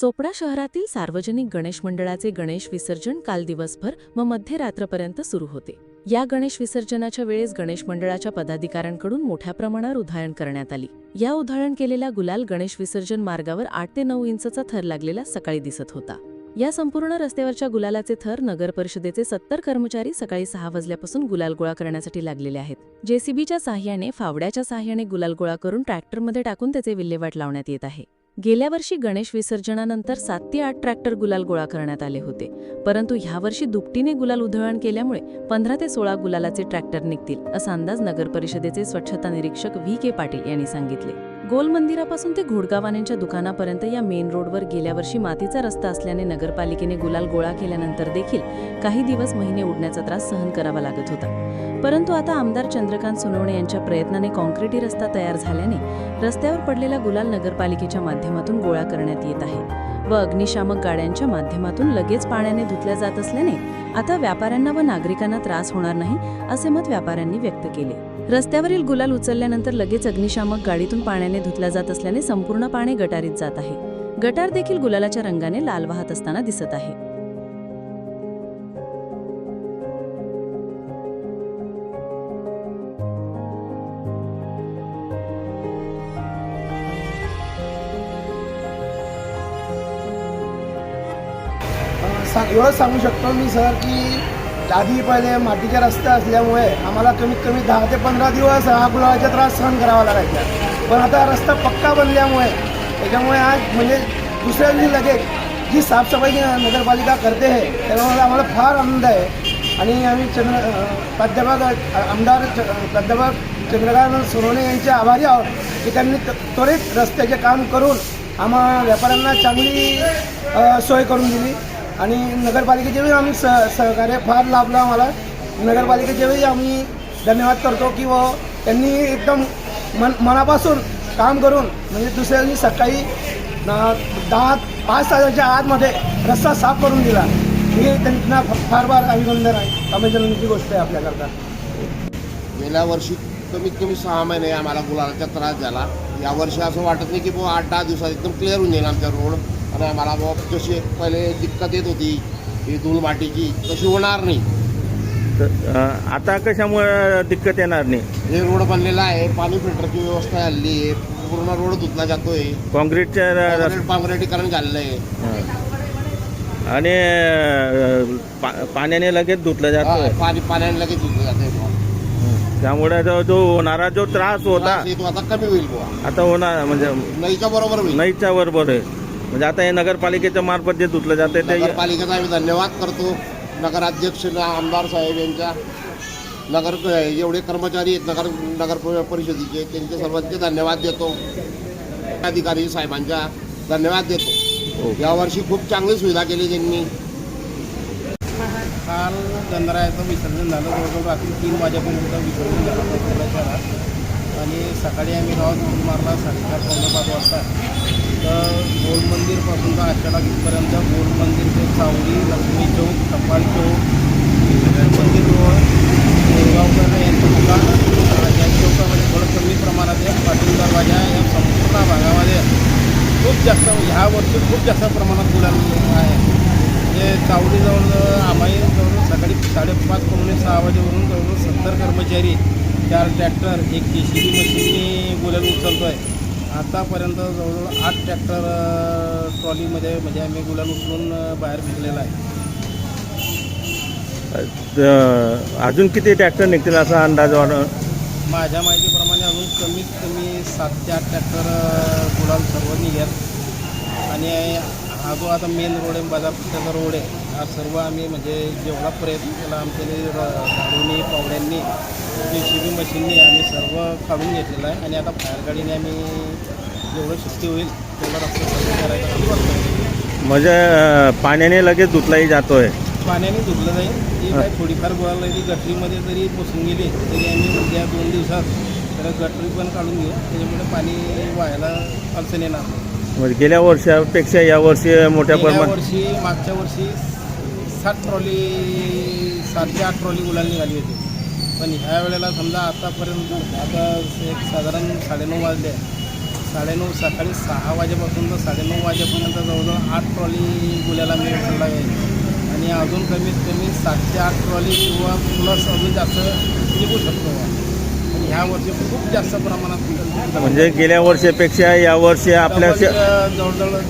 चोपडा शहरातील सार्वजनिक गणेश मंडळाचे गणेश विसर्जन काल दिवसभर व मध्यरात्रपर्यंत सुरू होते. या गणेश विसर्जनाच्या वेळेस गणेश मंडळाच्या पदाधिकाऱ्यांकडून मोठ्या प्रमाणावर उधाळण करण्यात आली. या उधाळण केलेला गुलाल गणेश विसर्जन मार्गावर आठ ते नऊ इंचचा थर लागलेला सकाळी दिसत होता. या संपूर्ण रस्त्यावरच्या गुलालाचे थर नगर परिषदेचे सत्तर कर्मचारी सकाळी सहा वाजल्यापासून गुलाल गोळा करण्यासाठी लागलेले आहेत. जेसीबीच्या साह्याने फावड्याच्या साह्याने गुलाल गोळा करून ट्रॅक्टरमध्ये टाकून त्याचे विल्हेवाट लावण्यात येत आहे. गेल्या वर्षी गणेश विसर्जनानंतर सात ते आठ ट्रॅक्टर गुलाल गोळा करण्यात आले होते. परंतु ह्यावर्षी दुपटीने गुलाल उधळण केल्यामुळे पंधरा ते सोळा गुलालाचे ट्रॅक्टर निघतील असा अंदाज नगर परिषदेचे स्वच्छता निरीक्षक व्ही. के. पाटील यांनी सांगितले. गोल मंदिरापासून ते घोडगावानेंच्या दुकानापर्यंत या मेन रोडवर गेल्या वर्षी मातीचा रस्ता असल्याने नगरपालिकेने गुलाल गोळा केल्यानंतर देखील काही दिवस महिने उडण्याचा त्रास सहन करावा लागत होता. परंतु आता आमदार चंद्रकांत सोनवणे यांच्या प्रयत्नाने कॉन्क्रिटी रस्ता तयार झाल्याने रस्त्यावर पडलेला गुलाल नगरपालिकेच्या माध्यमातून गोळा करण्यात येत आहे व अग्निशामक गाड्यांच्या माध्यमातून लगेच पाण्याने धुतल्या जात असल्याने आता व्यापाऱ्यांना व नागरिकांना त्रास होणार नाही असे मत व्यापाऱ्यांनी व्यक्त केले. रस्त्यावरील गुलाल उचलल्यानंतर लगेच अग्निशामक गाडीतून पाण्याने धुतल्या जात असल्याने संपूर्ण पाणी गटारीत जात आहे. गटार देखील गुलालाच्या रंगाने लाल वाहत असताना दिसत आहे. एवढं सांगू शकतो मी सर की आधी पहिले मातीचे रस्ते असल्यामुळे आम्हाला कमीत कमी दहा ते पंधरा दिवस हा गुलाबाचा त्रास सहन करावा लागायचा. पण आता रस्ता पक्का बनल्यामुळे त्याच्यामुळे आज म्हणजे दुसऱ्या दिवशी लगेच जी साफसफाई नगरपालिका करते आहे त्यामुळे आम्हाला फार आनंद आहे. आणि आम्ही चंद्र प्राध्यापक आमदार प्राध्यापक चंद्रकांत सोनवणे यांचे आभारी आहोत की त्यांनी त- त्वरित रस्त्याचे काम करून आम्हा व्यापाऱ्यांना चांगली सोय करून दिली. आणि नगरपालिकेचे बी आम्ही सह सहकार्य फार लाभलं आम्हाला. नगरपालिकेचे बी आम्ही धन्यवाद करतो की व त्यांनी एकदम मन मनापासून काम करून म्हणजे दुसऱ्या दिवशी सकाळी दहा पाच तासाच्या आतमध्ये रस्ता साफ करून दिला. हे त्यांना फार फार अभिनंदन आहे. अभिनंदनाची गोष्ट आहे आपल्याकरता. गेल्या वर्षी कमीत कमी सहा महिने आम्हाला गुलालाचा त्रास झाला. यावर्षी असं वाटत नाही की बुवा आठ दहा दिवसात एकदम क्लिअर होऊन जाईल आमचा रोड आणि आम्हाला बुवा जशी पहिले दिक्कत येत होती ही धूळ मातीची तशी होणार नाही. तर, अ, आता कशामुळे दिक्कत येणार नाही? हे रोड बनलेला आहे पाणी फिल्टरची व्यवस्था झालेली आहे पूर्ण रोड धुतला जातोय. कॉन्क्रीटच्या र- काँक्रिटीकरण झालेलं आहे. हा. आणि अ, पा- पाण्याने लगेच धुतलं जातं हा, पाणी पाण्याने लगेच धुतलं बुवा. त्यामुळे जो जो होणारा जो त्रास होता येतो आता कमी होईल बुवा. आता होणार म्हणजे नईच्या बरोबर होईल. नाहीच्या बरोबर आहे. म्हणजे आता हे नगरपालिकेच्या मार्फत जे धुतलं जाते ते नगरपालिकेचा आम्ही धन्यवाद करतो. नगराध्यक्ष आमदार साहेब यांच्या नगर जेवढे कर्मचारी आहेत नगर नगर परिषदेचे त्यांचे सर्वांचे धन्यवाद देतो. अधिकारी साहेबांच्या धन्यवाद देतो. यावर्षी खूप चांगली सुविधा केली त्यांनी. काल गंधरायाचं विसर्जन झालं. जवळजवळ रात्री तीन वाजेपर्यंत विसर्जन झालं शहरात. आणि सकाळी आम्ही गावात उडी मारला साडेचार पावणे पाच वाजता तर गोल मंदिरपासून तर आषाढा इथपर्यंत गोल मंदिर ते सावली लक्ष्मी चौक टपाल चौक मंदिर रोड गोरगावकर यांचं दुकान या चौकामध्ये थोडं कमी प्रमाणात आहे पाटील दरवाजा या संपूर्ण भागामध्ये खूप जास्त ह्या वर्षी खूप जास्त प्रमाणात मुलांना आहे. म्हणजे चावडीजवळ आम्ही जवळ सकाळी साडेपाच पावणे सहा वाजेवरून जवळजवळ सत्तर कर्मचारी चार ट्रॅक्टर एक जे सी बी मशीननी गुलाल उचलतो आहे आतापर्यंत जवळजवळ आठ ट्रॅक्टर ट्रॉलीमध्ये म्हणजे आम्ही गुलाल उचलून बाहेर फेकलेला आहे. अजून किती ट्रॅक्टर निघतील असा अंदाज माझ्या माहितीप्रमाणे अजून कमीत कमी सात ते आठ ट्रॅक्टर गुलाल सर्व निघेल. आणि हा जो आता मेन रोड आहे बाजारपेठेचा रोड आहे हा सर्व आम्ही म्हणजे जेवढा प्रयत्न केला आमच्या झाडूनी पावड्यांनी जे सी बी मशीननी आम्ही सर्व काढून घेतलेलं आहे. आणि आता फायर गाडीने आम्ही जेवढं शक्य होईल तेवढं रस्ता सर्व करायचं म्हणजे पाण्याने लगेच धुतलाही जातोय. पाण्याने धुतलं जाईल. ती काय थोडीफार गुलाल ती गटरीमध्ये जरी बसून गेली तरी आम्ही उद्या दोन दिवसात तर गटरी पण काढून घेऊ. त्याच्यामुळे पाणी व्हायला अडचण येणार. म्हणजे गेल्या वर्षापेक्षा या वर्षी मोठ्या प्रमाणात वर्षी मागच्या वर्षी सात ट्रॉली सात ते आठ ट्रॉली गुलाल निघाली होती. पण ह्या वेळेला समजा आतापर्यंत आता एक साधारण साडेनऊ वाजले. साडेनऊ सकाळी सहा वाजेपासून तर साडेनऊ वाजेपर्यंत जवळजवळ आठ ट्रॉली गुल्याला मी भरला आहे. आणि अजून कमीत कमी सात ते आठ ट्रॉली किंवा प्लस अजून जास्त निघू शकतो. आणि ह्या वर्षी खूप जास्त प्रमाणात म्हणजे गेल्या वर्षीपेक्षा या वर्षी आपल्या जवळजवळ